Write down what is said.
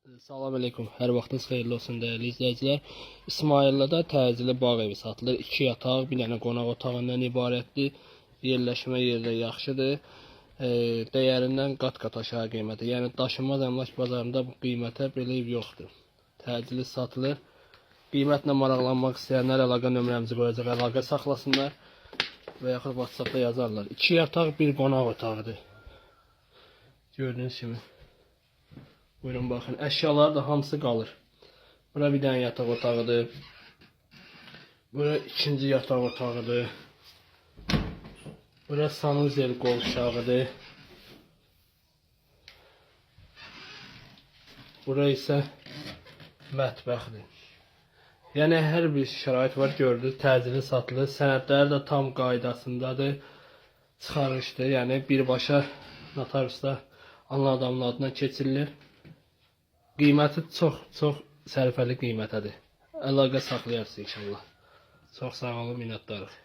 Salam aleyküm. Hər vaxtınız xeyirli olsun dəyərli izləyicilər. İsmayıllada təcili bağ evi satılır. 2 yataq, bir dənə qonaq otağından ibarətdir. Yerləşmə yeri də yaxşıdır. E, dəyərindən qat-qat aşağı qiyməti. Yəni daşınmaz əmlak bazarında bu qiymətə belə ev yoxdur. Təcili satılır. Qiymətlə maraqlanmaq istəyənlər əlaqə nömrəmizi qoyacaq, əlaqə saxlasınlar və yaxud WhatsApp-da yazarlar. 2 yataq, bir qonaq otağıdır. Gördüyünüz kimi. Buyurun baxın. Əşyalar da hamısı qalır. Bura bir dənə yataq otağıdır. Bura ikinci yataq otağıdır. Bura sanuzel qolşağıdır. Bura isə mətbəxdir. Yəni hər bir şərait var gördünüz, təcili satılır. Sənədləri də tam qaydasındadır. Çıxarışdır. Yəni birbaşa notariusda alınan adamın adına keçirilir. Qiyməti çox, çox sərfəli qiymətədir. Əlaqə saxlayarsınız inşallah. Çox sağ olun, minnətdarıq.